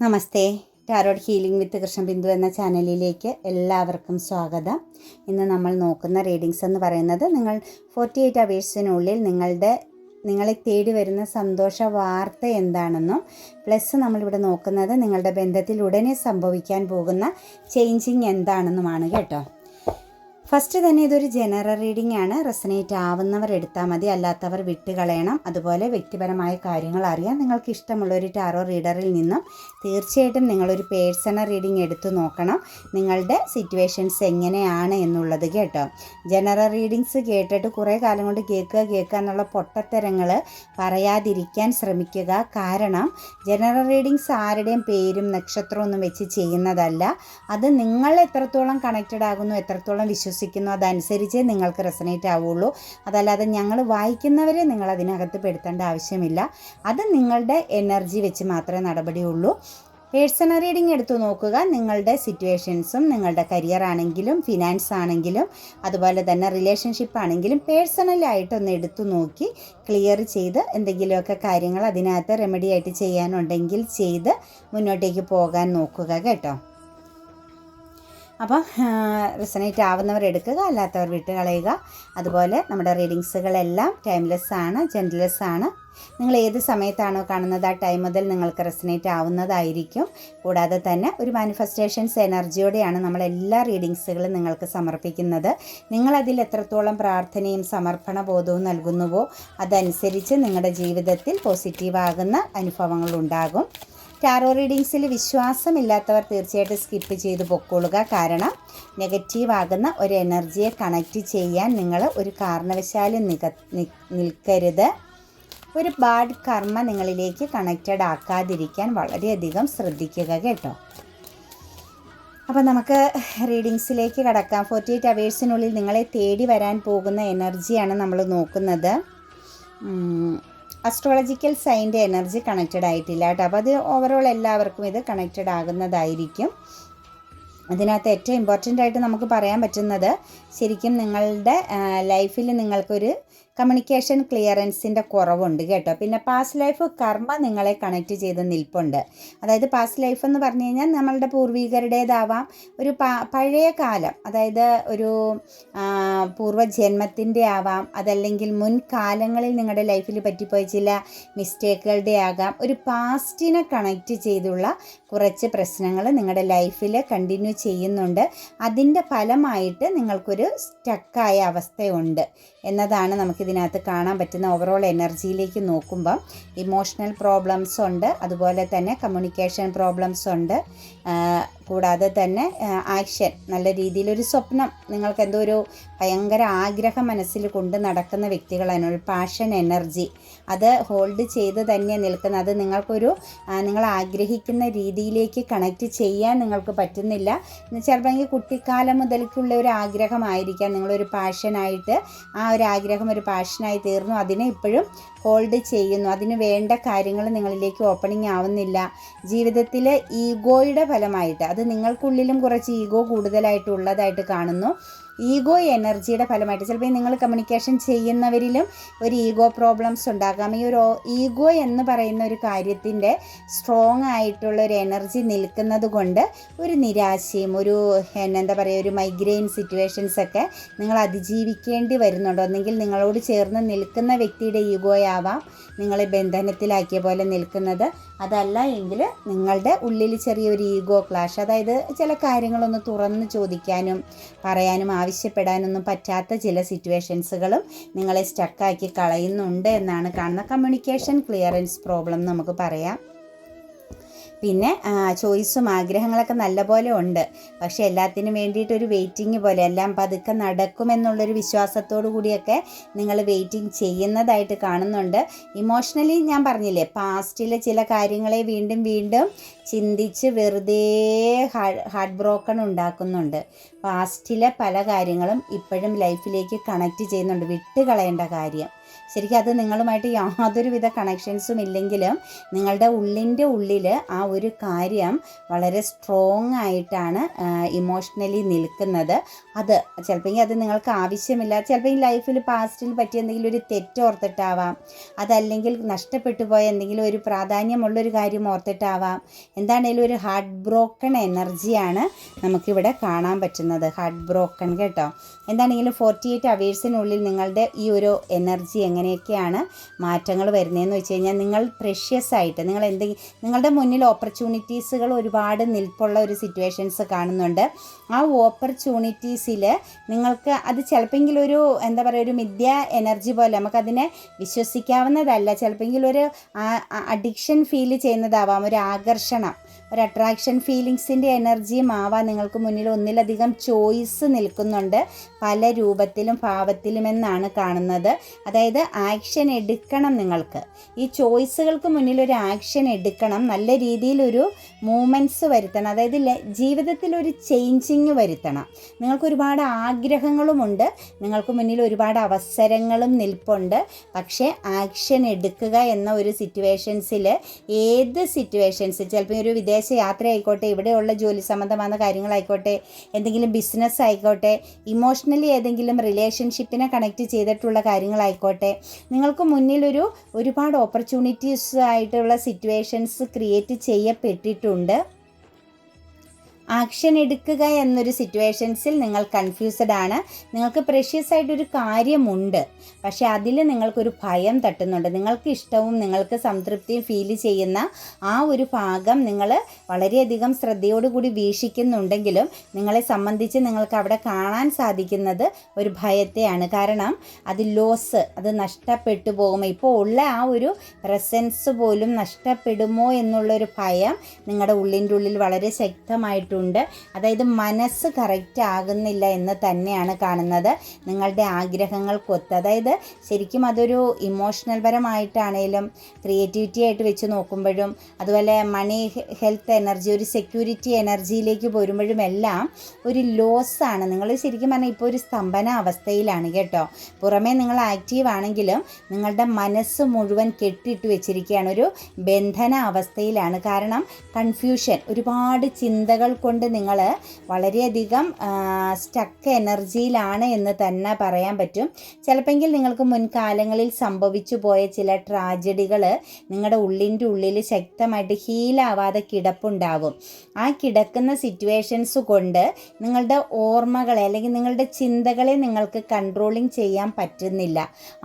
Namaste. Tarot healing with Krishnabindu എന്ന ചാനലിലേക്ക് എല്ലാവർക്കും സ്വാഗതം. ഇന്ന് നമ്മൾ നോക്കുന്ന റീഡിങ്സ് എന്ന് പറയുന്നത് നിങ്ങൾ ഫോർട്ടി എയ്റ്റ് അവേഴ്സിനുള്ളിൽ നിങ്ങളുടെ നിങ്ങളെ തേടി വരുന്ന സന്തോഷ വാർത്ത എന്താണെന്നും പ്ലസ് നമ്മളിവിടെ നോക്കുന്നത് നിങ്ങളുടെ ബന്ധത്തിൽ ഉടനെ സംഭവിക്കാൻ പോകുന്ന ചേഞ്ചിങ് എന്താണെന്നുമാണ് കേട്ടോ. ഫസ്റ്റ് തന്നെ ഇതൊരു ജനറൽ റീഡിംഗ് ആണ്. റെസനേറ്റ് ആവുന്നവർ എടുത്താൽ മതി. അല്ലാത്തവർ വിട്ടുകളയണം അതുപോലെ വ്യക്തിപരമായ കാര്യങ്ങൾ അറിയാൻ നിങ്ങൾക്ക് ഇഷ്ടമുള്ള ഒരു ടാറോ റീഡറിൽ നിന്നും തീർച്ചയായിട്ടും നിങ്ങളൊരു പേഴ്സണൽ റീഡിംഗ് എടുത്തു നോക്കണം. നിങ്ങളുടെ സിറ്റുവേഷൻസ് എങ്ങനെയാണ് എന്നുള്ളത് കേട്ടോ. ജനറൽ റീഡിങ്സ് കേട്ടിട്ട് കുറേ കാലം കൊണ്ട് കേൾക്കുക കേൾക്കുക എന്നുള്ള പൊട്ടത്തരങ്ങൾ പറയാതിരിക്കാൻ ശ്രമിക്കുക. കാരണം ജനറൽ റീഡിങ്സ് ആരുടെയും പേരും നക്ഷത്രവും ഒന്നും വെച്ച് ചെയ്യുന്നതല്ല. അത് നിങ്ങൾ എത്രത്തോളം കണക്റ്റഡ് ആകുന്നു എത്രത്തോളം വിശ്വസിക്കുന്നു അതനുസരിച്ചേ നിങ്ങൾക്ക് റെസനേറ്റ് ആവുള്ളൂ. അതല്ലാതെ ഞങ്ങൾ വായിക്കുന്നവരെ നിങ്ങൾ അതിനകത്ത് പെടുത്തേണ്ട ആവശ്യമില്ല. അത് നിങ്ങളുടെ എനർജി വെച്ച് മാത്രമേ നടപടിയുള്ളൂ. പേഴ്സണൽ റീഡിങ് എടുത്തു നോക്കുക. നിങ്ങളുടെ സിറ്റുവേഷൻസും നിങ്ങളുടെ കരിയർ ആണെങ്കിലും ഫിനാൻസ് ആണെങ്കിലും അതുപോലെ തന്നെ റിലേഷൻഷിപ്പ് ആണെങ്കിലും പേഴ്സണലായിട്ടൊന്ന് എടുത്തു നോക്കി ക്ലിയർ ചെയ്ത് എന്തെങ്കിലുമൊക്കെ കാര്യങ്ങൾ അതിനകത്ത് റെമഡി ആയിട്ട് ചെയ്യാനുണ്ടെങ്കിൽ ചെയ്ത് മുന്നോട്ടേക്ക് പോകാൻ നോക്കുക കേട്ടോ. അപ്പോൾ റിസനേറ്റ് ആവുന്നവർ എടുക്കുക അല്ലാത്തവർ വിട്ട് കളയുക അതുപോലെ നമ്മുടെ റീഡിങ്സുകളെല്ലാം ടൈംലെസ് ആണ് ജെന്റ്ലെസ് ആണ്. നിങ്ങൾ ഏത് സമയത്താണോ കാണുന്നത് ആ ടൈം മുതൽ നിങ്ങൾക്ക് റെസനേറ്റ് ആവുന്നതായിരിക്കും. കൂടാതെ തന്നെ ഒരു മാനിഫെസ്റ്റേഷൻസ് എനർജിയോടെയാണ് നമ്മൾ എല്ലാ റീഡിങ്സുകളും നിങ്ങൾക്ക് സമർപ്പിക്കുന്നത്. നിങ്ങളതിൽ എത്രത്തോളം പ്രാർത്ഥനയും സമർപ്പണ ബോധവും നൽകുന്നുവോ അതനുസരിച്ച് നിങ്ങളുടെ ജീവിതത്തിൽ പോസിറ്റീവാകുന്ന അനുഭവങ്ങൾ ഉണ്ടാകും. ടാറോ റീഡിങ്സിൽ വിശ്വാസമില്ലാത്തവർ തീർച്ചയായിട്ടും സ്കിപ്പ് ചെയ്ത് പൊക്കോളുക. കാരണം നെഗറ്റീവ് ആകുന്ന ഒരു എനർജിയെ കണക്റ്റ് ചെയ്യാൻ നിങ്ങൾ ഒരു കാരണവശാലും നിക നിൽക്കരുത്. ഒരു ബാഡ് കർമ്മ നിങ്ങളിലേക്ക് കണക്റ്റഡ് ആക്കാതിരിക്കാൻ വളരെയധികം ശ്രദ്ധിക്കുക കേട്ടോ. അപ്പോൾ നമുക്ക് റീഡിങ്സിലേക്ക് കടക്കാം. ഫോർട്ടി എയ്റ്റ് അവേഴ്സിനുള്ളിൽ നിങ്ങളെ തേടി വരാൻ പോകുന്ന എനർജിയാണ് നമ്മൾ നോക്കുന്നത്. അസ്ട്രോളജിക്കൽ സൈന്റെ എനർജി കണക്റ്റഡ് ആയിട്ടില്ല കേട്ടോ. അപ്പോൾ അത് ഓവറോൾ എല്ലാവർക്കും ഇത് കണക്റ്റഡ് ആകുന്നതായിരിക്കും. അതിനകത്ത് ഏറ്റവും ഇമ്പോർട്ടന്റ് ആയിട്ട് നമുക്ക് പറയാൻ പറ്റുന്നത് ശരിക്കും നിങ്ങളുടെ ലൈഫിൽ നിങ്ങൾക്കൊരു കമ്മ്യൂണിക്കേഷൻ ക്ലിയറൻസിന്റെ കുറവുണ്ട് കേട്ടോ. പിന്നെ പാസ്റ്റ് ലൈഫ് കർമ്മ നിങ്ങളെ കണക്ട് ചെയ്ത് നിൽപ്പുണ്ട്. അതായത് പാസ്റ്റ് ലൈഫ് എന്ന് പറഞ്ഞു കഴിഞ്ഞാൽ നമ്മളുടെ പൂർവികരുടേതാവാം ഒരു പഴയ കാലം. അതായത് ഒരു പൂർവജന്മത്തിന്റെ ആവാം. അതല്ലെങ്കിൽ മുൻകാലങ്ങളിൽ നിങ്ങളുടെ ലൈഫിൽ പറ്റിപ്പോയ ചില മിസ്റ്റേക്കുകളുടെ ആകാം. ഒരു പാസ്റ്റിനെ കണക്ട് ചെയ്തുള്ള കുറച്ച് പ്രശ്നങ്ങൾ നിങ്ങളുടെ ലൈഫിൽ കണ്ടിന്യൂ ചെയ്യുന്നുണ്ട്. അതിന്റെ ഫലമായിട്ട് നിങ്ങൾക്കൊരു സ്റ്റക്കായ അവസ്ഥയുണ്ട്. എന്നതാണ് നമുക്കിതിനകത്ത് കാണാൻ പറ്റുന്ന ഓവറോൾ എനർജിയിലേക്ക് നോക്കുമ്പം ഇമോഷണൽ പ്രോബ്ലംസ് ഉണ്ട്. അതുപോലെ തന്നെ കമ്മ്യൂണിക്കേഷൻ പ്രോബ്ലംസ് ഉണ്ട്. കൂടാതെ തന്നെ ആക്ഷൻ നല്ല രീതിയിലൊരു സ്വപ്നം നിങ്ങൾക്ക് എന്തോ ഒരു ഭയങ്കര ആഗ്രഹം മനസ്സിൽ കൊണ്ട് നടക്കുന്ന വ്യക്തികളാണ്. ഒരു പാഷൻ എനർജി അത് ഹോൾഡ് ചെയ്ത് തന്നെ നിൽക്കുന്ന അത് നിങ്ങൾക്കൊരു നിങ്ങൾ ആഗ്രഹിക്കുന്ന രീതിയിലേക്ക് കണക്റ്റ് ചെയ്യാൻ നിങ്ങൾക്ക് പറ്റുന്നില്ല. ചിലപ്പോൾ ചിലപ്പോൾ കുട്ടിക്കാലം മുതൽക്കുള്ള ഒരു ആഗ്രഹമായിരിക്കാം. നിങ്ങളൊരു പാഷനായിട്ട് ആ ഒരു ആഗ്രഹം ഒരു പാഷനായി തീർന്നു. അതിനെ ഇപ്പോഴും ഹോൾഡ് ചെയ്യുന്നു. അതിന് വേണ്ട കാര്യങ്ങൾ നിങ്ങളിലേക്ക് ഓപ്പണിംഗ് ആവുന്നില്ല. ജീവിതത്തിൽ ഈഗോയുടെ ഫലമായിട്ട് അത് നിങ്ങൾക്കുള്ളിലും കുറച്ച് ഈഗോ കൂടുതലായിട്ട് ഉള്ളതായിട്ട് കാണുന്നു. ഈഗോ എനർജിയുടെ ഫലമായിട്ട്. ചിലപ്പോൾ നിങ്ങൾ കമ്മ്യൂണിക്കേഷൻ ചെയ്യുന്നവരിലും ഒരു ഈഗോ പ്രോബ്ലംസ് ഉണ്ടാകാം. ഈ ഒരു ഈഗോ എന്ന് പറയുന്ന ഒരു കാര്യത്തിന്റെ സ്ട്രോങ് ആയിട്ടുള്ള ഒരു എനർജി നിൽക്കുന്നത് കൊണ്ട് ഒരു നിരാശയും ഒരു എന്താ പറയുക ഒരു മൈഗ്രെയിൻ സിറ്റുവേഷൻസ് ഒക്കെ നിങ്ങൾ അതിജീവിക്കേണ്ടി വരുന്നുണ്ട്. ഒന്നെങ്കിൽ നിങ്ങളോട് ചേർന്ന് നിൽക്കുന്ന വ്യക്തിയുടെ ഈഗോയാവാം നിങ്ങളെ ബന്ധനത്തിലാക്കിയ പോലെ നിൽക്കുന്നത്. അതല്ല എങ്കിൽ നിങ്ങളുടെ ഉള്ളിൽ ചെറിയൊരു ഈഗോ ക്ലാഷ് അതായത് ചില കാര്യങ്ങളൊന്ന് തുറന്ന് ചോദിക്കാനും പറയാനും ആവശ്യപ്പെടാനൊന്നും പറ്റാത്ത ചില സിറ്റുവേഷൻസുകളും നിങ്ങളെ സ്റ്റക്കാക്കി കളയുന്നുണ്ട് എന്നാണ് കാണുന്ന കമ്മ്യൂണിക്കേഷൻ ക്ലിയറൻസ് പ്രോബ്ലം നമുക്ക് പറയാം. പിന്നെ ചോയ്സും ആഗ്രഹങ്ങളൊക്കെ നല്ലപോലെ ഉണ്ട്. പക്ഷേ എല്ലാത്തിനും വേണ്ടിയിട്ടൊരു വെയിറ്റിംഗ് പോലെ എല്ലാം പതുക്കെ നടക്കുമെന്നുള്ളൊരു വിശ്വാസത്തോടു കൂടിയൊക്കെ നിങ്ങൾ വെയിറ്റിംഗ് ചെയ്യുന്നതായിട്ട് കാണുന്നുണ്ട്. ഇമോഷണലി ഞാൻ പറഞ്ഞില്ലേ പാസ്റ്റിലെ ചില കാര്യങ്ങളെ വീണ്ടും വീണ്ടും ചിന്തിച്ച് വെറുതെ ഹാർട്ട് ബ്രോക്കൺ ഉണ്ടാക്കുന്നുണ്ട്. പാസ്റ്റിലെ പല കാര്യങ്ങളും ഇപ്പോഴും ലൈഫിലേക്ക് കണക്റ്റ് ചെയ്യുന്നുണ്ട് വിട്ടുകളയേണ്ട കാര്യം. ശരിക്കും അത് നിങ്ങളുമായിട്ട് യാതൊരു വിധ കണക്ഷൻസും ഇല്ലെങ്കിലും നിങ്ങളുടെ ഉള്ളിന്റെ ഉള്ളിൽ ആ ഒരു കാര്യം വളരെ സ്ട്രോങ് ആയിട്ടാണ് ഇമോഷണലി നിൽക്കുന്നത്. അത് ചിലപ്പോൾ അത് നിങ്ങൾക്ക് ആവശ്യമില്ല. ചിലപ്പോൾ ലൈഫിൽ പാസ്റ്റിൽ പറ്റിയ എന്തെങ്കിലും ഒരു തെറ്റ് ഓർത്തിട്ടാവാം. അതല്ലെങ്കിൽ നഷ്ടപ്പെട്ടു പോയ എന്തെങ്കിലും ഒരു പ്രാധാന്യമുള്ളൊരു കാര്യം ഓർത്തിട്ടാവാം. എന്താണേലും ഒരു ഹാർട്ട് ബ്രോക്കൺ എനർജിയാണ് നമുക്കിവിടെ കാണാൻ പറ്റുന്നത്. ഹാർട്ട് ബ്രോക്കൺ കേട്ടോ. എന്താണെങ്കിലും ഫോർട്ടി എയ്റ്റ് അവേഴ്സിനുള്ളിൽ നിങ്ങളുടെ ഈ ഒരു എനർജി എങ്ങനെയൊക്കെയാണ് മാറ്റങ്ങൾ വരുന്നതെന്ന് വെച്ച് കഴിഞ്ഞാൽ നിങ്ങൾ പ്രഷ്യസ് ആയിട്ട് നിങ്ങൾ എന്തെങ്കിലും നിങ്ങളുടെ മുന്നിൽ ഓപ്പർച്യൂണിറ്റീസുകൾ ഒരുപാട് നിൽപ്പുള്ള ഒരു സിറ്റുവേഷൻസ് കാണുന്നുണ്ട്. ആ ഓപ്പർച്യൂണിറ്റീസിൽ നിങ്ങൾക്ക് അത് ചിലപ്പോൾ ഒരു എന്താ പറയുക ഒരു മിഥ്യ എനർജി പോലെ നമുക്കതിനെ വിശ്വസിക്കാവുന്നതല്ല. ചിലപ്പോൾ ഒരു അഡിക്ഷൻ ഫീൽ ചെയ്യുന്നതാവാം ഒരു ആകർഷണം. ഒരു അട്രാക്ഷൻ ഫീലിങ്സിന്റെ എനർജിയും ആവാം നിങ്ങൾക്ക് മുന്നിൽ ഒന്നിലധികം ചോയ്സ് നിൽക്കുന്നുണ്ട്. പല രൂപത്തിലും ഭാവത്തിലും എന്നാണ് കാണുന്നത്. അതായത് ആക്ഷൻ എടുക്കണം നിങ്ങൾക്ക്. ഈ ചോയ്സുകൾക്ക് മുന്നിൽ ഒരു ആക്ഷൻ എടുക്കണം. നല്ല രീതിയിലൊരു മൂമെന്റ്സ് വരുത്തണം. അതായത് ജീവിതത്തിൽ ഒരു ചേഞ്ചിങ് വരുത്തണം. നിങ്ങൾക്ക് ഒരുപാട് ആഗ്രഹങ്ങളുമുണ്ട് നിങ്ങൾക്ക് മുന്നിൽ ഒരുപാട് അവസരങ്ങളും നിൽപ്പുണ്ട്. പക്ഷേ ആക്ഷൻ എടുക്കുക എന്ന ഒരു സിറ്റുവേഷൻസിൽ ഏത് സിറ്റുവേഷൻസ് ചിലപ്പോൾ ഒരു വിദേശ യാത്ര ആയിക്കോട്ടെ ഇവിടെയുള്ള ജോലി സംബന്ധമായ കാര്യങ്ങളായിക്കോട്ടെ എന്തെങ്കിലും ബിസിനസ് ആയിക്കോട്ടെ ഇമോഷണലി ഏതെങ്കിലും റിലേഷൻഷിപ്പിനെ കണക്ട് ചെയ്തിട്ടുള്ള കാര്യങ്ങളായിക്കോട്ടെ നിങ്ങൾക്ക് മുന്നിലൊരു ഒരുപാട് ഓപ്പർച്യൂണിറ്റീസ് ആയിട്ടുള്ള സിറ്റുവേഷൻസ് ക്രിയേറ്റ് ചെയ്യപ്പെട്ടിട്ടുണ്ട്. ആക്ഷൻ എടുക്കുക എന്നൊരു സിറ്റുവേഷൻസിൽ നിങ്ങൾ കൺഫ്യൂസ്ഡ് ആണ്. നിങ്ങൾക്ക് പ്രഷ്യസ് ആയിട്ടൊരു കാര്യമുണ്ട്. പക്ഷേ അതിൽ നിങ്ങൾക്കൊരു ഭയം തട്ടുന്നുണ്ട്. നിങ്ങൾക്ക് ഇഷ്ടവും നിങ്ങൾക്ക് സംതൃപ്തിയും ഫീൽ ചെയ്യുന്ന ആ ഒരു ഭാഗം നിങ്ങൾ വളരെയധികം ശ്രദ്ധയോടുകൂടി വീക്ഷിക്കുന്നുണ്ടെങ്കിലും നിങ്ങളെ സംബന്ധിച്ച് നിങ്ങൾക്ക് അവിടെ കാണാൻ സാധിക്കുന്നത് ഒരു ഭയത്തെയാണ്. കാരണം അത് ലോസ് അത് നഷ്ടപ്പെട്ടു പോകുമോ ഇപ്പോൾ ഉള്ള ആ ഒരു പ്രസൻസ് പോലും നഷ്ടപ്പെടുമോ എന്നുള്ളൊരു ഭയം നിങ്ങളുടെ ഉള്ളിന്റെ ഉള്ളിൽ വളരെ ശക്തമായിട്ടുണ്ട്. ഉണ്ട്. അതായത് മനസ്സ് കറക്റ്റ് ആകുന്നില്ല എന്ന് തന്നെയാണ് കാണുന്നത്. നിങ്ങളുടെ ആഗ്രഹങ്ങൾക്കൊത്ത് അതായത് ശരിക്കും അതൊരു ഇമോഷണൽ പരമായിട്ടാണേലും ക്രിയേറ്റിവിറ്റി ആയിട്ട് വെച്ച് നോക്കുമ്പോഴും അതുപോലെ മണി ഹെൽത്ത് എനർജി ഒരു സെക്യൂരിറ്റി എനർജിയിലേക്ക് പോരുമ്പോഴും എല്ലാം ഒരു ലോസാണ് നിങ്ങൾ ശരിക്കും പറഞ്ഞാൽ ഇപ്പോൾ ഒരു സ്തംഭന അവസ്ഥയിലാണ് കേട്ടോ. പുറമേ നിങ്ങൾ ആക്റ്റീവ് ആണെങ്കിലും നിങ്ങളുടെ മനസ്സ് മുഴുവൻ കെട്ടിട്ട് വെച്ചിരിക്കുകയാണ്. ഒരു ബന്ധന അവസ്ഥയിലാണ്. കാരണം കൺഫ്യൂഷൻ ഒരുപാട് ചിന്തകൾ കൊണ്ട് നിങ്ങൾ വളരെയധികം സ്റ്റക്ക് എനർജിയിലാണ് എന്ന് തന്നെ പറയാൻ പറ്റും. ചിലപ്പോൾ നിങ്ങൾക്ക് മുൻകാലങ്ങളിൽ സംഭവിച്ചു പോയ ചില ട്രാജഡികൾ നിങ്ങളുടെ ഉള്ളിന്റെ ഉള്ളിൽ ശക്തമായിട്ട് ഹീലാവാതെ കിടപ്പുണ്ടാവും. ആ കിടക്കുന്ന സിറ്റുവേഷൻസ് കൊണ്ട് നിങ്ങളുടെ ഓർമ്മകളെ അല്ലെങ്കിൽ നിങ്ങളുടെ ചിന്തകളെ നിങ്ങൾക്ക് കൺട്രോളിങ് ചെയ്യാൻ പറ്റുന്നില്ല.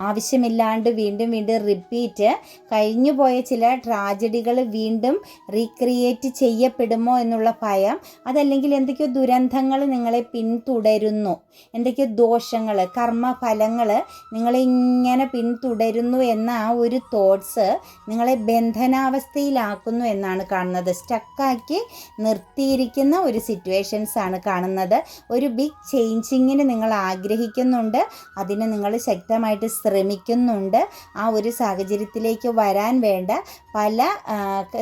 ആവശ്യമില്ലാണ്ട് വീണ്ടും വീണ്ടും റിപ്പീറ്റ് കഴിഞ്ഞു പോയ ചില ട്രാജഡികൾ വീണ്ടും റീക്രിയേറ്റ് ചെയ്യപ്പെടുമോ എന്നുള്ള ഭയം അതല്ലെങ്കിൽ എന്തൊക്കെയോ ദുരന്തങ്ങൾ നിങ്ങളെ പിന്തുടരുന്നു. എന്തൊക്കെയോ ദോഷങ്ങൾ കർമ്മഫലങ്ങൾ നിങ്ങളെ ഇങ്ങനെ പിന്തുടരുന്നു എന്ന ആ ഒരു തോട്ട്സ് നിങ്ങളെ ബന്ധനാവസ്ഥയിലാക്കുന്നു എന്നാണ് കാണുന്നത്. സ്റ്റക്കാക്കി നിർത്തിയിരിക്കുന്ന ഒരു സിറ്റുവേഷൻസ് ആണ് കാണുന്നത്. ഒരു ബിഗ് ചേഞ്ചിങ്ങിന് നിങ്ങൾ ആഗ്രഹിക്കുന്നുണ്ട്. അതിന് നിങ്ങൾ ശക്തമായിട്ട് ശ്രമിക്കുന്നുണ്ട്. ആ ഒരു സാഹചര്യത്തിലേക്ക് വരാൻ വേണ്ട പല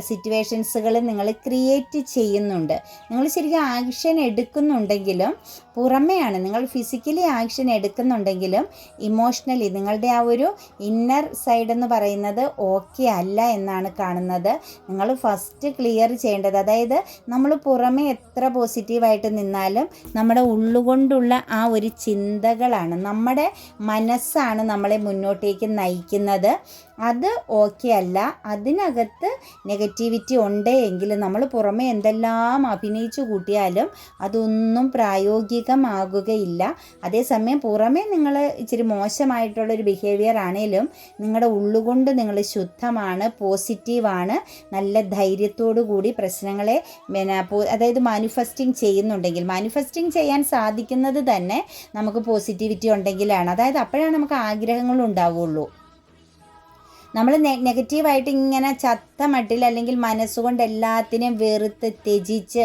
സിറ്റുവേഷൻസുകൾ നിങ്ങൾ ക്രിയേറ്റ് ചെയ്യുന്നുണ്ട്. നിങ്ങൾ ശരിക്കും ആക്ഷൻ എടുക്കുന്നുണ്ടെങ്കിലും പുറമെയാണ്. നിങ്ങൾ ഫിസിക്കലി ആക്ഷൻ എടുക്കുന്നുണ്ടെങ്കിലും ഇമോഷണലി നിങ്ങളുടെ ആ ഒരു ഇന്നർ സൈഡ് എന്ന് പറയുന്നത് ഓക്കെ അല്ല എന്നാണ് കാണുന്നത്. നിങ്ങൾ ഫസ്റ്റ് ക്ലിയർ ചെയ്യേണ്ടത്. അതായത് നമ്മൾ പുറമെ എത്ര പോസിറ്റീവായിട്ട് നിന്നാലും നമ്മുടെ ഉള്ളുകൊണ്ടുള്ള ആ ഒരു ചിന്തകളാണ്. നമ്മുടെ മനസ്സാണ് നമ്മളെ മുന്നോട്ടേക്ക് നയിക്കുന്നത്. അത് ഓക്കെ അല്ല. അതിനകത്ത് നെഗറ്റിവിറ്റി ഉണ്ട് എങ്കിൽ നമ്മൾ പുറമേ എന്തെല്ലാം അഭിനയിച്ചു കൂട്ടിയാലും അതൊന്നും പ്രായോഗികമാകുകയില്ല. അതേസമയം പുറമേ നിങ്ങൾ ഇച്ചിരി മോശമായിട്ടുള്ളൊരു ബിഹേവിയർ ആണെങ്കിലും നിങ്ങളുടെ ഉള്ളുകൊണ്ട് നിങ്ങൾ ശുദ്ധമാണ് പോസിറ്റീവാണ് നല്ല ധൈര്യത്തോടു കൂടി പ്രശ്നങ്ങളെ അതായത് മാനിഫെസ്റ്റിംഗ് ചെയ്യുന്നുണ്ടെങ്കിൽ മാനിഫെസ്റ്റിംഗ് ചെയ്യാൻ സാധിക്കുന്നത് തന്നെ നമുക്ക് പോസിറ്റിവിറ്റി ഉണ്ടെങ്കിലാണ്. അതായത് അപ്പോഴാണ് നമുക്ക് ആഗ്രഹങ്ങൾ ഉണ്ടാവുള്ളൂ. നമ്മൾ നെഗറ്റീവായിട്ട് ഇങ്ങനെ ചത്ത മട്ടിൽ അല്ലെങ്കിൽ മനസ്സുകൊണ്ട് എല്ലാത്തിനെയും വെറുത്ത് ത്യജിച്ച്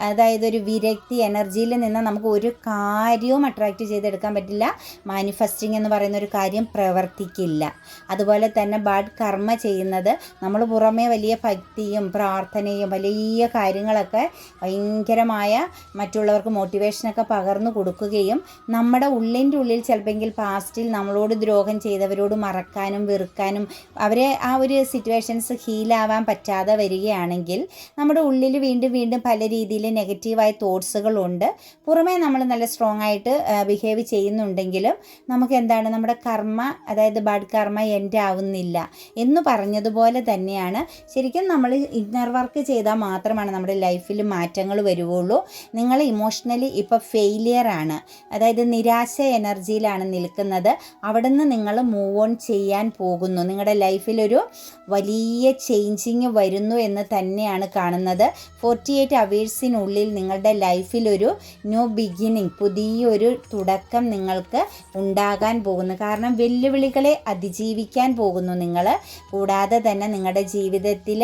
അതായത് ഒരു വിരക്തി എനർജിയിൽ നിന്ന് നമുക്ക് ഒരു കാര്യവും അട്രാക്റ്റ് ചെയ്തെടുക്കാൻ പറ്റില്ല. മാനിഫെസ്റ്റിംഗ് എന്ന് പറയുന്ന ഒരു കാര്യം പ്രവർത്തിക്കില്ല. അതുപോലെ തന്നെ ബാഡ് കർമ്മ ചെയ്യുന്നത് നമ്മൾ പുറമേ വലിയ ഭക്തിയും പ്രാർത്ഥനയും വലിയ കാര്യങ്ങളൊക്കെ ഭയങ്കരമായ മറ്റുള്ളവർക്ക് മോട്ടിവേഷനൊക്കെ പകർന്നു കൊടുക്കുകയും നമ്മുടെ ഉള്ളിന്റെ ഉള്ളിൽ ചിലപ്പോൾ പാസ്റ്റിൽ നമ്മളോട് ദ്രോഹം ചെയ്തവരോട് മറക്കാനും വെറുക്കാനും അവരെ ആ ഒരു സിറ്റുവേഷൻസ് ഹീലാവാൻ പറ്റാതെ വരികയാണെങ്കിൽ നമ്മുടെ ഉള്ളിൽ വീണ്ടും വീണ്ടും പല രീതിയിൽ നെഗറ്റീവായ തോട്ട്സുകളുണ്ട് പുറമേ നമ്മൾ നല്ല സ്ട്രോങ് ആയിട്ട് ബിഹേവ് ചെയ്യുന്നുണ്ടെങ്കിലും നമുക്ക് എന്താണ് നമ്മുടെ കർമ്മ അതായത് ബാഡ് കർമ്മ എൻഡ് ആവുന്നില്ല എന്ന് പറഞ്ഞതുപോലെ തന്നെയാണ്. ശരിക്കും നമ്മൾ ഇന്നർ വർക്ക് ചെയ്താൽ മാത്രമാണ് നമ്മുടെ ലൈഫിൽ മാറ്റങ്ങൾ വരുവുള്ളൂ. നിങ്ങൾ ഇമോഷണലി ഇപ്പോൾ ഫെയിലിയർ ആണ്. അതായത് നിരാശ എനർജിയിലാണ് നിൽക്കുന്നത്. അവിടെ നിന്ന് നിങ്ങൾ മൂവ് ഓൺ ചെയ്യാൻ പോകുന്നു. നിങ്ങളുടെ ലൈഫിലൊരു വലിയ ചേഞ്ചിങ് വരുന്നു എന്ന് തന്നെയാണ് കാണുന്നത്. ഫോർട്ടി എയ്റ്റ് അവേഴ്സിനുള്ളിൽ നിങ്ങളുടെ ലൈഫിലൊരു ന്യൂ ബിഗിനിങ് പുതിയൊരു തുടക്കം നിങ്ങൾക്ക് ഉണ്ടാകാൻ പോകുന്നു. കാരണം വെല്ലുവിളികളെ അതിജീവിക്കാൻ പോകുന്നു നിങ്ങൾ കൂടാതെ തന്നെ നിങ്ങളുടെ ജീവിതത്തിൽ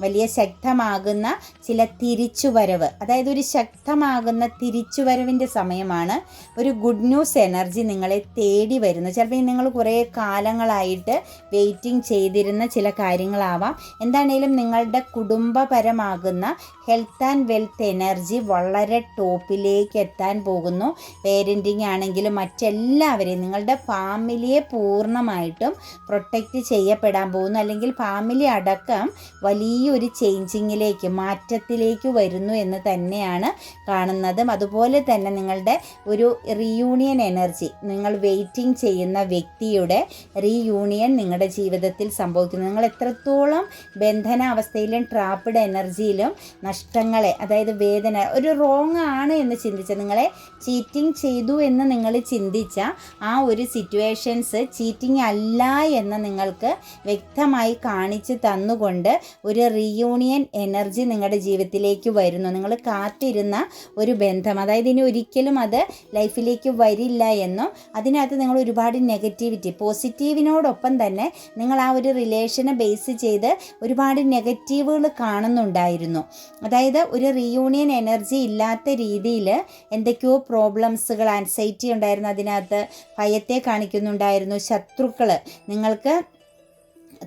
വലിയ ശക്തമാകുന്ന ചില തിരിച്ചുവരവ് അതായത് ഒരു ശക്തമാകുന്ന തിരിച്ചുവരവിന്റെ സമയമാണ്. ഒരു ഗുഡ് ന്യൂസ് എനർജി നിങ്ങളെ തേടി വരുന്നു. ചിലപ്പോൾ നിങ്ങൾ കുറേ കാലങ്ങളായിട്ട് വെയിറ്റിംഗ് ചെയ്തിരുന്ന ചില കാര്യങ്ങളാവാം. എന്താണേലും നിങ്ങളുടെ കുടുംബപരമാകുന്ന ഹെൽത്ത് ആൻഡ് വെൽത്ത് എനർജി വളരെ ടോപ്പിലേക്ക് എത്താൻ പോകുന്നു. പേരന്റിങ് ആണെങ്കിലും മറ്റെല്ലാവരെയും നിങ്ങളുടെ ഫാമിലിയെ പൂർണമായിട്ടും പ്രൊട്ടക്റ്റ് ചെയ്യപ്പെടാൻ പോകുന്നു. അല്ലെങ്കിൽ ഫാമിലി അടക്കം വലിയൊരു ചേഞ്ചിങ്ങിലേക്ക് മാറ്റത്തിലേക്ക് വരുന്നു എന്ന് തന്നെയാണ് കാണുന്നതും. അതുപോലെ തന്നെ നിങ്ങളുടെ ഒരു റീയൂണിയൻ എനർജി നിങ്ങൾ വെയിറ്റിംഗ് ചെയ്യുന്ന വ്യക്തിയുടെ റീയൂണിയൻ നിങ്ങളുടെ ജീവിതത്തിൽ സംഭവിക്കുന്നു. നിങ്ങൾ എത്രത്തോളം ബന്ധനാവസ്ഥയിലും ട്രാപ്പിഡ് എനർജിയിലും നഷ്ടങ്ങളെ അതായത് വേദന ഒരു റോങ് ആണ് എന്ന് ചിന്തിച്ച നിങ്ങളെ ചീറ്റിംഗ് ചെയ്തു എന്ന് നിങ്ങൾ ചിന്തിച്ച ആ ഒരു സിറ്റുവേഷൻസ് ചീറ്റിംഗ് അല്ല എന്ന് നിങ്ങൾക്ക് വ്യക്തമായി കാണിച്ചു തന്നുകൊണ്ട് ഒരു റീയൂണിയൻ എനർജി നിങ്ങളുടെ ജീവിതത്തിലേക്ക് വരുന്നു. നിങ്ങൾ കാത്തിരുന്ന ഒരു ബന്ധം അതായത് ഇനി ഒരിക്കലും അത് ലൈഫിലേക്ക് വരില്ല എന്നും അതിനകത്ത് നിങ്ങൾ ഒരുപാട് നെഗറ്റിവിറ്റി പോസിറ്റീവിനോടൊപ്പം തന്നെ നിങ്ങൾ ആ ഒരു റിലേഷനെ ബേസ് ചെയ്ത് ഒരുപാട് നെഗറ്റീവുകൾ കാണുന്നുണ്ടായിരുന്നു. അതായത് ഒരു റീയൂണിയൻ എനർജി ഇല്ലാത്ത രീതിയിൽ എന്തൊക്കെയോ പ്രോബ്ലംസുകൾ ആൻസൈറ്റി ഉണ്ടായിരുന്നു അതിനകത്ത്. ഭയത്തെ കാണിക്കുന്നുണ്ടായിരുന്നു ശത്രുക്കൾ നിങ്ങൾക്ക്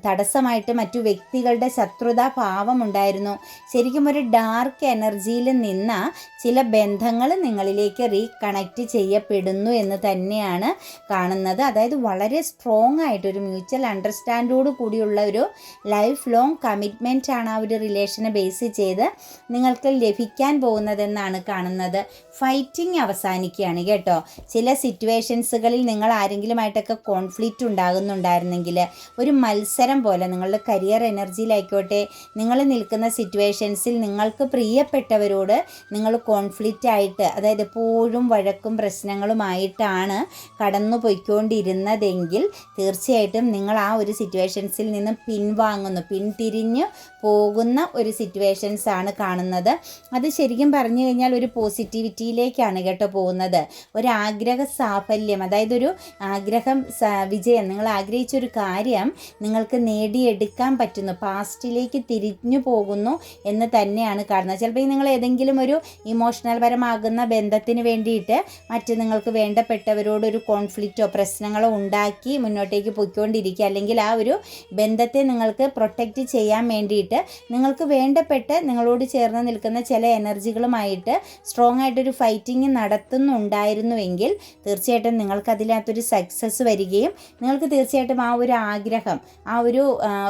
തടസ്സമായിട്ട് മറ്റു വ്യക്തികളുടെ ശത്രുതാ ഭാവമുണ്ടായിരുന്നു. ശരിക്കും ഒരു ഡാർക്ക് എനർജിയിൽ നിന്ന ചില ബന്ധങ്ങൾ നിങ്ങളിലേക്ക് റീകണക്റ്റ് ചെയ്യപ്പെടുന്നു എന്ന് തന്നെയാണ് കാണുന്നത്. അതായത് വളരെ സ്ട്രോങ് ആയിട്ട് ഒരു മ്യൂച്വൽ അണ്ടർസ്റ്റാൻഡോട് കൂടിയുള്ള ഒരു ലൈഫ് ലോങ് കമ്മിറ്റ്മെന്റ് ആണ് ആ ഒരു റിലേഷനെ ബേസ് ചെയ്ത് നിങ്ങൾക്ക് ലഭിക്കാൻ പോകുന്നതെന്നാണ് കാണുന്നത്. ഫൈറ്റിംഗ് അവസാനിക്കുകയാണ് കേട്ടോ. ചില സിറ്റുവേഷൻസുകളിൽ നിങ്ങൾ ആരെങ്കിലുമായിട്ടൊക്കെ കോൺഫ്ലിക്റ്റ് ഉണ്ടാകുന്നുണ്ടായിരുന്നെങ്കിൽ ഒരു മത്സരം പോലെ നിങ്ങളുടെ കരിയർ എനർജിയിലായിക്കോട്ടെ നിങ്ങൾ നിൽക്കുന്ന സിറ്റുവേഷൻസിൽ നിങ്ങൾക്ക് പ്രിയപ്പെട്ടവരോട് നിങ്ങൾ കോൺഫ്ലിക്റ്റ് ആയിട്ട് അതായത് എപ്പോഴും വഴക്കും പ്രശ്നങ്ങളുമായിട്ടാണ് കടന്നു പോയിക്കൊണ്ടിരുന്നതെങ്കിൽ തീർച്ചയായിട്ടും നിങ്ങൾ ആ ഒരു സിറ്റുവേഷൻസിൽ നിന്ന് പിൻവാങ്ങുന്നു പിന്തിരിഞ്ഞ് പോകുന്ന ഒരു സിറ്റുവേഷൻസ് ആണ് കാണുന്നത്. അത് ശരിക്കും പറഞ്ഞു കഴിഞ്ഞാൽ ഒരു പോസിറ്റിവിറ്റിയിലേക്കാണ് കേട്ടോ പോകുന്നത്. ഒരു ആഗ്രഹ സാഫല്യം അതായത് ഒരു ആഗ്രഹം വിജയം നിങ്ങൾ ആഗ്രഹിച്ച ഒരു കാര്യം നിങ്ങൾക്ക് നേടിയെടുക്കാൻ പറ്റുന്നു. പാസ്റ്റിലേക്ക് തിരിഞ്ഞു പോകുന്നു എന്ന് തന്നെയാണ് കാണുന്നത്. ചിലപ്പോൾ നിങ്ങൾ ഏതെങ്കിലും ഒരു ഇമോഷണൽ പരമാകുന്ന ബന്ധത്തിന് വേണ്ടിയിട്ട് മറ്റ് നിങ്ങൾക്ക് വേണ്ടപ്പെട്ടവരോട് ഒരു കോൺഫ്ലിക്റ്റോ പ്രശ്നങ്ങളോ ഉണ്ടാക്കി മുന്നോട്ടേക്ക് പോയിക്കൊണ്ടിരിക്കുക. അല്ലെങ്കിൽ ആ ഒരു ബന്ധത്തെ നിങ്ങൾക്ക് പ്രൊട്ടക്റ്റ് ചെയ്യാൻ വേണ്ടിയിട്ട് നിങ്ങൾക്ക് വേണ്ടപ്പെട്ട് നിങ്ങളോട് ചേർന്ന് നിൽക്കുന്ന ചില എനർജികളുമായിട്ട് സ്ട്രോങ് ആയിട്ടൊരു ഫൈറ്റിംഗ് നടത്തുന്നുണ്ടായിരുന്നുവെങ്കിൽ തീർച്ചയായിട്ടും നിങ്ങൾക്ക് അതിനകത്തൊരു സക്സസ് വരികയും നിങ്ങൾക്ക് തീർച്ചയായിട്ടും ആ ഒരു ആഗ്രഹം ആ ഒരു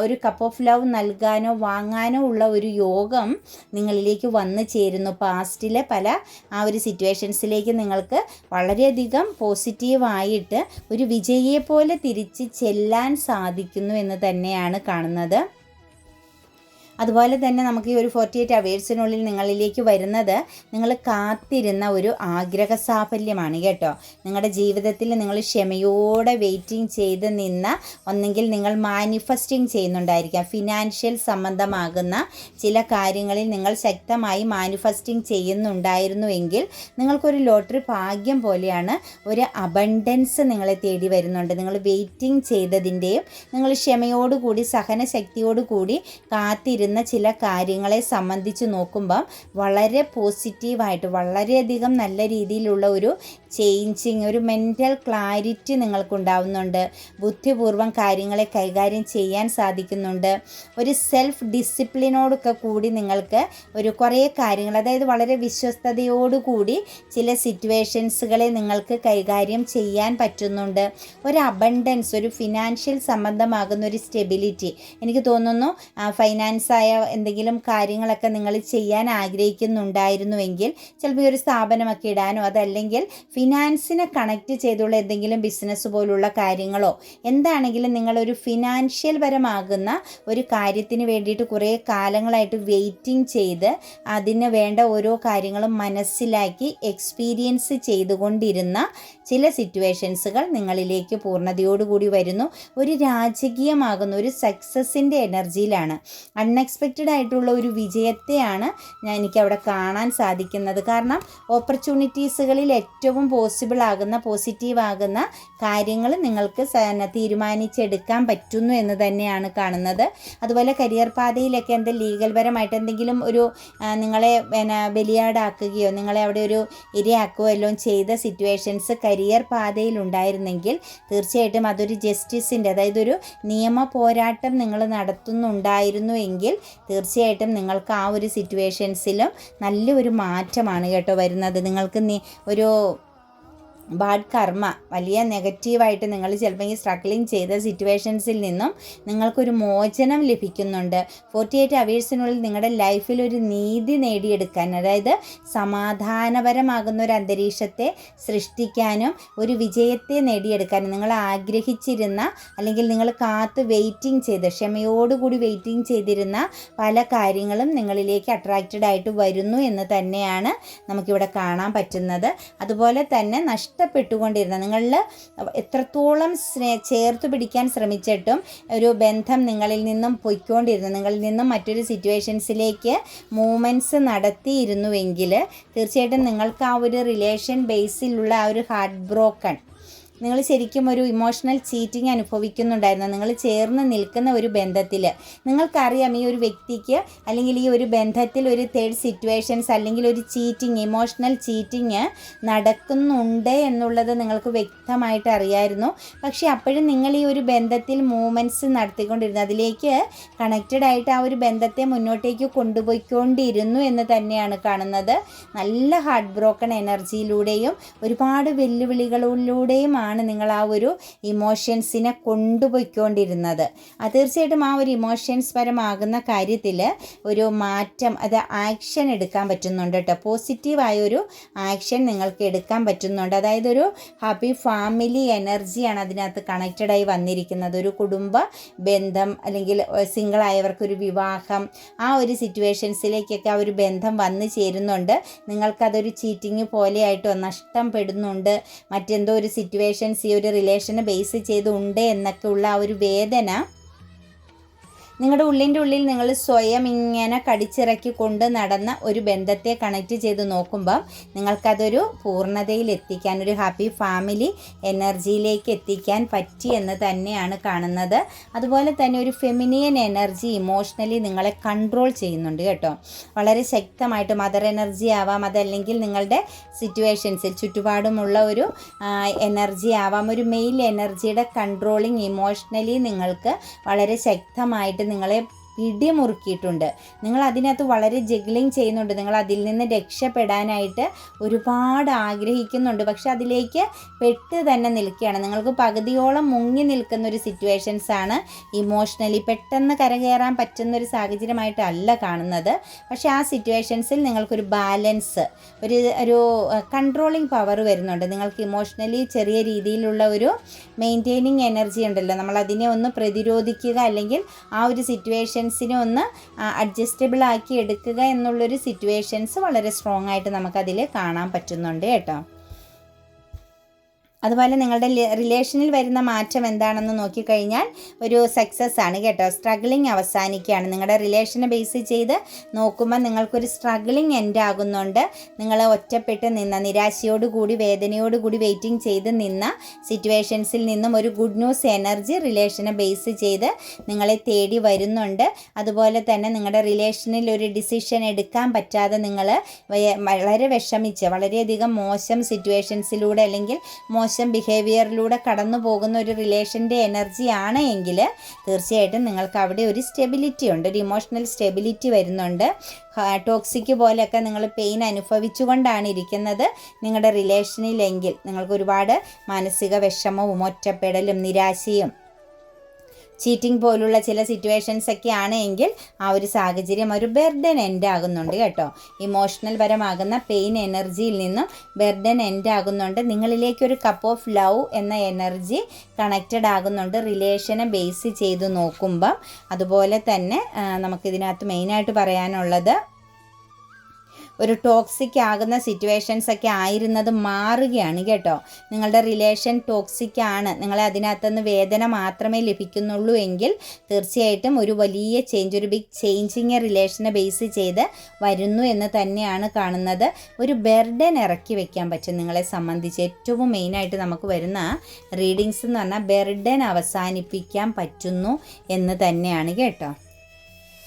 ഒരു കപ്പ് ഓഫ് ലവ് നൽകാനോ വാങ്ങാനോ ഉള്ള ഒരു യോഗം നിങ്ങളിലേക്ക് വന്നു ചേരുന്നു. പാസ്റ്റിലെ പല ആ ഒരു സിറ്റുവേഷൻസിലേക്ക് നിങ്ങൾക്ക് വളരെയധികം പോസിറ്റീവായിട്ട് ഒരു വിജയിയെ പോലെ തിരിച്ച് ചെല്ലാൻ സാധിക്കുന്നു എന്ന് തന്നെയാണ് കാണുന്നത്. അതുപോലെ തന്നെ നമുക്ക് ഈ ഒരു ഫോർട്ടി എയ്റ്റ് അവേഴ്സിനുള്ളിൽ നിങ്ങളിലേക്ക് വരുന്നത് നിങ്ങൾ കാത്തിരുന്ന ഒരു ആഗ്രഹ സാഫല്യമാണ് കേട്ടോ. നിങ്ങളുടെ ജീവിതത്തിൽ നിങ്ങൾ ക്ഷമയോടെ വെയിറ്റിംഗ് ചെയ്ത് നിന്ന ഒന്നെങ്കിൽ നിങ്ങൾ മാനിഫെസ്റ്റിംഗ് ചെയ്യുന്നുണ്ടായിരിക്കാം. ഫിനാൻഷ്യൽ സംബന്ധമാകുന്ന ചില കാര്യങ്ങളിൽ നിങ്ങൾ ശക്തമായി മാനിഫെസ്റ്റിംഗ് ചെയ്യുന്നുണ്ടായിരുന്നുവെങ്കിൽ നിങ്ങൾക്കൊരു ലോട്ടറി ഭാഗ്യം പോലെയാണ് ഒരു അബണ്ടൻസ് നിങ്ങളെ തേടി വരുന്നുണ്ട്. നിങ്ങൾ വെയിറ്റിംഗ് ചെയ്തതിന്റെയും നിങ്ങൾ ക്ഷമയോടുകൂടി സഹനശക്തിയോടുകൂടി കാത്തിരുന്ന ചില കാര്യങ്ങളെ സംബന്ധിച്ച് നോക്കുമ്പം വളരെ പോസിറ്റീവായിട്ട് വളരെയധികം നല്ല രീതിയിലുള്ള ഒരു ചേഞ്ചിങ് ഒരു മെന്റൽ ക്ലാരിറ്റി നിങ്ങൾക്കുണ്ടാവുന്നുണ്ട്. ബുദ്ധിപൂർവം കാര്യങ്ങളെ കൈകാര്യം ചെയ്യാൻ സാധിക്കുന്നുണ്ട്. ഒരു സെൽഫ് ഡിസിപ്ലിനോടൊക്കെ കൂടി നിങ്ങൾക്ക് ഒരു കുറേ കാര്യങ്ങൾ അതായത് വളരെ വിശ്വസ്തയോടുകൂടി ചില സിറ്റുവേഷൻസുകളെ നിങ്ങൾക്ക് കൈകാര്യം ചെയ്യാൻ പറ്റുന്നുണ്ട്. ഒരു അബണ്ടൻസ് ഒരു ഫിനാൻഷ്യൽ സംബന്ധമാകുന്ന ഒരു സ്റ്റെബിലിറ്റി എനിക്ക് തോന്നുന്നു ഫൈനാൻസായ എന്തെങ്കിലും കാര്യങ്ങളൊക്കെ നിങ്ങൾ ചെയ്യാൻ ആഗ്രഹിക്കുന്നുണ്ടായിരുന്നുവെങ്കിൽ ചിലപ്പോൾ ഒരു സ്ഥാപനമൊക്കെ ഇടാനോ അതല്ലെങ്കിൽ ഫിനാൻസിനെ കണക്റ്റ് ചെയ്തുള്ള എന്തെങ്കിലും ബിസിനസ് പോലുള്ള കാര്യങ്ങളോ എന്താണെങ്കിലും നിങ്ങളൊരു ഫിനാൻഷ്യൽ പരമാകുന്ന ഒരു കാര്യത്തിന് വേണ്ടിയിട്ട് കുറേ കാലങ്ങളായിട്ട് വെയിറ്റിംഗ് ചെയ്ത് അതിന് വേണ്ട ഓരോ കാര്യങ്ങളും മനസ്സിലാക്കി എക്സ്പീരിയൻസ് ചെയ്തുകൊണ്ടിരുന്ന ചില സിറ്റുവേഷൻസുകൾ നിങ്ങളിലേക്ക് പൂർണതയോടുകൂടി വരുന്നു. ഒരു രാജകീയമാകുന്ന ഒരു സക്സസിന്റെ എനർജിയിലാണ്. അൺഎക്സ്പെക്റ്റഡ് ആയിട്ടുള്ള ഒരു വിജയത്തെയാണ് ഞാൻ എനിക്ക് അവിടെ കാണാൻ സാധിക്കുന്നത്. കാരണം ഓപ്പർച്യൂണിറ്റീസുകളിൽ ഏറ്റവും പോസിബിൾ ആകുന്ന പോസിറ്റീവ് ആകുന്ന കാര്യങ്ങൾ നിങ്ങൾക്ക് തീരുമാനിച്ചെടുക്കാൻ പറ്റുന്നു എന്ന് തന്നെയാണ് കാണുന്നത്. അതുപോലെ കരിയർ പാതയിലൊക്കെ എന്ത് ലീഗൽ പരമായിട്ട് എന്തെങ്കിലും ഒരു നിങ്ങളെ പിന്നെ ബലിയാടാക്കുകയോ നിങ്ങളെ അവിടെ ഒരു ഇരയാക്കുകയോ എല്ലാം ചെയ്ത സിറ്റുവേഷൻസ് കരിയർ പാതയിൽ ഉണ്ടായിരുന്നെങ്കിൽ തീർച്ചയായിട്ടും അതൊരു ജസ്റ്റിസിന്റെ അതായത് ഒരു നിയമ പോരാട്ടം നിങ്ങൾ നടത്തുന്നുണ്ടായിരുന്നു എങ്കിൽ തീർച്ചയായിട്ടും നിങ്ങൾക്ക് ആ ഒരു സിറ്റുവേഷൻസിലും നല്ലൊരു മാറ്റമാണ് കേട്ടോ വരുന്നത്. നിങ്ങൾക്ക് ഒരു ബാഡ് കർമ്മ വലിയ നെഗറ്റീവായിട്ട് നിങ്ങൾ ചിലപ്പോൾ ഈ സ്ട്രഗ്ലിങ് ചെയ്ത സിറ്റുവേഷൻസിൽ നിന്നും നിങ്ങൾക്കൊരു മോചനം ലഭിക്കുന്നുണ്ട്. ഫോർട്ടി എയ്റ്റ് അവേഴ്സിനുള്ളിൽ നിങ്ങളുടെ ലൈഫിൽ ഒരു നീതി നേടിയെടുക്കാൻ അതായത് സമാധാനപരമാകുന്ന ഒരു അന്തരീക്ഷത്തെ സൃഷ്ടിക്കാനും ഒരു വിജയത്തെ നേടിയെടുക്കാനും നിങ്ങൾ ആഗ്രഹിച്ചിരുന്ന അല്ലെങ്കിൽ നിങ്ങൾ കാത്ത് വെയിറ്റിംഗ് ചെയ്ത് ക്ഷമയോടുകൂടി വെയിറ്റിംഗ് ചെയ്തിരുന്ന പല കാര്യങ്ങളും നിങ്ങളിലേക്ക് അട്രാക്റ്റഡ് ആയിട്ട് വരുന്നു എന്ന് തന്നെയാണ് നമുക്കിവിടെ കാണാൻ പറ്റുന്നത്. അതുപോലെ തന്നെ നഷ്ട നഷ്ടപ്പെട്ടുകൊണ്ടിരുന്ന നിങ്ങളിൽ എത്രത്തോളം സ്നേ ചേർത്ത് പിടിക്കാൻ ശ്രമിച്ചിട്ടും ഒരു ബന്ധം നിങ്ങളിൽ നിന്നും പൊയ്ക്കൊണ്ടിരുന്നു. നിങ്ങളിൽ നിന്നും മറ്റൊരു സിറ്റുവേഷൻസിലേക്ക് മൂവ്മെന്റ്സ് നടത്തിയിരുന്നുവെങ്കിൽ തീർച്ചയായിട്ടും നിങ്ങൾക്ക് ആ ഒരു റിലേഷൻ ബേസിലുള്ള ആ ഒരു ഹാർട്ട് ബ്രോക്കൺ നിങ്ങൾ ശരിക്കും ഒരു ഇമോഷണൽ ചീറ്റിംഗ് അനുഭവിക്കുന്നുണ്ടായിരുന്നു. നിങ്ങൾ ചേർന്ന് നിൽക്കുന്ന ഒരു ബന്ധത്തിൽ. നിങ്ങൾക്കറിയാം ഈ ഒരു വ്യക്തിക്ക് അല്ലെങ്കിൽ ഈ ഒരു ബന്ധത്തിൽ ഒരു തേർഡ് സിറ്റുവേഷൻസ് അല്ലെങ്കിൽ ഒരു ചീറ്റിംഗ് ഇമോഷണൽ ചീറ്റിംഗ് നടക്കുന്നുണ്ട് എന്നുള്ളത് നിങ്ങൾക്ക് വ്യക്തമായിട്ട് അറിയായിരുന്നു. പക്ഷേ അപ്പോഴും നിങ്ങൾ ഈ ഒരു ബന്ധത്തിൽ മൂവ്മെന്റ്സ് നടത്തിക്കൊണ്ടിരുന്നു. അതിലേക്ക് കണക്റ്റഡ് ആയിട്ട് ആ ഒരു ബന്ധത്തെ മുന്നോട്ടേക്ക് കൊണ്ടുപോയിക്കൊണ്ടിരുന്നു എന്ന് തന്നെയാണ് കാണുന്നത്. നല്ല ഹാർട്ട് ബ്രോക്കൺ എനർജിയിലൂടെയും ഒരുപാട് വെല്ലുവിളികളിലൂടെയുമാണ് ആണ് നിങ്ങൾ ആ ഒരു ഇമോഷൻസിനെ കൊണ്ടുപോയിക്കൊണ്ടിരുന്നത്. തീർച്ചയായിട്ടും ആ ഒരു ഇമോഷൻസ് പരമാകുന്ന കാര്യത്തിൽ ഒരു മാറ്റം അത് ആക്ഷൻ എടുക്കാൻ പറ്റുന്നുണ്ട് കേട്ടോ. പോസിറ്റീവായ ഒരു ആക്ഷൻ നിങ്ങൾക്ക് എടുക്കാൻ പറ്റുന്നുണ്ട്. അതായത് ഒരു ഹാപ്പി ഫാമിലി എനർജിയാണ് അതിനകത്ത് കണക്റ്റഡായി വന്നിരിക്കുന്നത്. ഒരു കുടുംബ ബന്ധം അല്ലെങ്കിൽ സിംഗിളായവർക്കൊരു വിവാഹം ആ ഒരു സിറ്റുവേഷൻസിലേക്കൊക്കെ ആ ഒരു ബന്ധം വന്നു ചേരുന്നുണ്ട്. നിങ്ങൾക്കതൊരു ചീറ്റിങ് പോലെയായിട്ടോ നഷ്ടം പെടുന്നുണ്ട് മറ്റെന്തോ ഒരു സിറ്റുവേഷൻ റിലേഷൻസ് ഈ ഒരു റിലേഷനെ ബേസ് ചെയ്തുണ്ട് എന്നൊക്കെ ഉള്ള ആ ഒരു വേദന നിങ്ങളുടെ ഉള്ളിന്റെ ഉള്ളിൽ നിങ്ങൾ സ്വയം ഇങ്ങനെ കടിച്ചിറക്കി കൊണ്ട് നടന്ന ഒരു ബന്ധത്തെ കണക്ട് ചെയ്ത് നോക്കുമ്പം നിങ്ങൾക്കതൊരു പൂർണതയിൽ എത്തിക്കാൻ ഒരു ഹാപ്പി ഫാമിലി എനർജിയിലേക്ക് എത്തിക്കാൻ പറ്റി എന്ന് തന്നെയാണ് കാണുന്നത്. അതുപോലെ തന്നെ ഒരു ഫെമിനിയൻ എനർജി ഇമോഷണലി നിങ്ങളെ കൺട്രോൾ ചെയ്യുന്നുണ്ട് കേട്ടോ. വളരെ ശക്തമായിട്ട് മദർ എനർജി ആവാം അതല്ലെങ്കിൽ നിങ്ങളുടെ സിറ്റുവേഷൻസിൽ ചുറ്റുപാടുമുള്ള ഒരു എനർജി ആവാം. ഒരു മെയിൽ എനർജിയുടെ കൺട്രോളിങ് ഇമോഷണലി നിങ്ങൾക്ക് വളരെ ശക്തമായിട്ട് നിങ്ങളെ പിടിമുറുക്കിയിട്ടുണ്ട് നിങ്ങൾ അതിനകത്ത് വളരെ ജഗ്ലിങ് ചെയ്യുന്നുണ്ട്. നിങ്ങൾ അതിൽ നിന്ന് രക്ഷപ്പെടാനായിട്ട് ഒരുപാട് ആഗ്രഹിക്കുന്നുണ്ട്. പക്ഷെ അതിലേക്ക് പെട്ട് തന്നെ നിൽക്കുകയാണ്. നിങ്ങൾക്ക് പകുതിയോളം മുങ്ങി നിൽക്കുന്ന ഒരു സിറ്റുവേഷൻസ് ആണ് ഇമോഷണലി പെട്ടെന്ന് കരകയറാൻ പറ്റുന്ന ഒരു സാഹചര്യമായിട്ടല്ല കാണുന്നത്. പക്ഷേ ആ സിറ്റുവേഷൻസിൽ നിങ്ങൾക്കൊരു ബാലൻസ് ഒരു ഒരു കൺട്രോളിങ് പവർ വരുന്നുണ്ട്. നിങ്ങൾക്ക് ഇമോഷണലി ചെറിയ രീതിയിലുള്ള ഒരു മെയിന്റെയിനിങ് എനർജി ഉണ്ടല്ലോ. നമ്മൾ അതിനെ ഒന്ന് പ്രതിരോധിക്കുക അല്ലെങ്കിൽ ആ ഒരു സിറ്റുവേഷൻ സിറ്റുവേഷൻസിനെ ഒന്ന് അഡ്ജസ്റ്റബിൾ ആക്കി എടുക്കുക എന്നുള്ളൊരു സിറ്റുവേഷൻസ് വളരെ സ്ട്രോങ് ആയിട്ട് നമുക്കതിൽ കാണാൻ പറ്റുന്നുണ്ട് കേട്ടോ. അതുപോലെ നിങ്ങളുടെ റിലേഷനിൽ വരുന്ന മാറ്റം എന്താണെന്ന് നോക്കിക്കഴിഞ്ഞാൽ ഒരു സക്സസ് ആണ് കേട്ടോ. സ്ട്രഗിളിങ് അവസാനിക്കുകയാണ്. നിങ്ങളുടെ റിലേഷനെ ബേസ് ചെയ്ത് നോക്കുമ്പോൾ നിങ്ങൾക്കൊരു സ്ട്രഗിളിങ് എൻഡ് ആകുന്നുണ്ട്. നിങ്ങൾ ഒറ്റപ്പെട്ട് നിന്ന നിരാശയോടുകൂടി വേദനയോടുകൂടി വെയിറ്റിംഗ് ചെയ്ത് നിന്ന സിറ്റുവേഷൻസിൽ നിന്നും ഒരു ഗുഡ് ന്യൂസ് എനർജി റിലേഷനെ ബേസ് ചെയ്ത് നിങ്ങളെ തേടി വരുന്നുണ്ട്. അതുപോലെ തന്നെ നിങ്ങളുടെ റിലേഷനിൽ ഒരു ഡിസിഷൻ എടുക്കാൻ പറ്റാതെ നിങ്ങൾ വളരെ വിഷമിച്ച് വളരെയധികം മോശം സിറ്റുവേഷൻസിലൂടെ അല്ലെങ്കിൽ മോശം ബിഹേവിയറിലൂടെ കടന്നു പോകുന്ന ഒരു റിലേഷന്റെ എനർജി ആണ് എങ്കിൽ തീർച്ചയായിട്ടും നിങ്ങൾക്ക് അവിടെ ഒരു സ്റ്റെബിലിറ്റി ഉണ്ട് ഒരു ഇമോഷണൽ സ്റ്റെബിലിറ്റി വരുന്നുണ്ട്. ടോക്സിക് പോലെയൊക്കെ നിങ്ങൾ പെയിൻ അനുഭവിച്ചുകൊണ്ടാണ് ഇരിക്കുന്നത് നിങ്ങളുടെ റിലേഷനിലെങ്കിൽ നിങ്ങൾക്ക് ഒരുപാട് മാനസിക വിഷമവും ഒറ്റപ്പെടലും നിരാശയും ചീറ്റിംഗ് പോലുള്ള ചില സിറ്റുവേഷൻസ് ഒക്കെ ആണ് എങ്കിൽ ആ ഒരു സാഹചര്യം ഒരു ബെർഡൻ എൻഡ് ആകുന്നുണ്ട് കേട്ടോ. ഇമോഷണൽ പരമാകുന്ന പെയിൻ എനർജിയിൽ നിന്നും ബെർഡൻ എൻഡ് ആകുന്നുണ്ട്. നിങ്ങളിലേക്ക് ഒരു കപ്പ് ഓഫ് ലവ് എന്ന എനർജി കണക്റ്റഡ് ആകുന്നുണ്ട്. റിലേഷനെ ബേസ് ചെയ്ത് നോക്കുമ്പം. അതുപോലെ തന്നെ നമുക്കിതിനകത്ത് മെയിനായിട്ട് പറയാനുള്ളത് ഒരു ടോക്സിക് ആകുന്ന സിറ്റുവേഷൻസ് ഒക്കെ ആയിരുന്നത് മാറുകയാണ് കേട്ടോ. നിങ്ങളുടെ റിലേഷൻ ടോക്സിക് ആണ്. നിങ്ങളെ അതിനകത്തുനിന്ന് വേദന മാത്രമേ ലഭിക്കുന്നുള്ളൂ എങ്കിൽ തീർച്ചയായിട്ടും ഒരു വലിയ ചേഞ്ച് ഒരു ബിഗ് ചേഞ്ചിങ് റിലേഷനെ ബേസ് ചെയ്ത് വരുന്നു എന്ന് തന്നെയാണ് കാണുന്നത്. ഒരു ബെർഡൻ ഇറക്കി വെക്കാൻ പറ്റും നിങ്ങളെ സംബന്ധിച്ച്. ഏറ്റവും മെയിനായിട്ട് നമുക്ക് വരുന്ന റീഡിങ്സ് എന്ന് പറഞ്ഞാൽ ബെർഡൻ അവസാനിപ്പിക്കാൻ പറ്റുന്നു എന്ന് തന്നെയാണ് കേട്ടോ.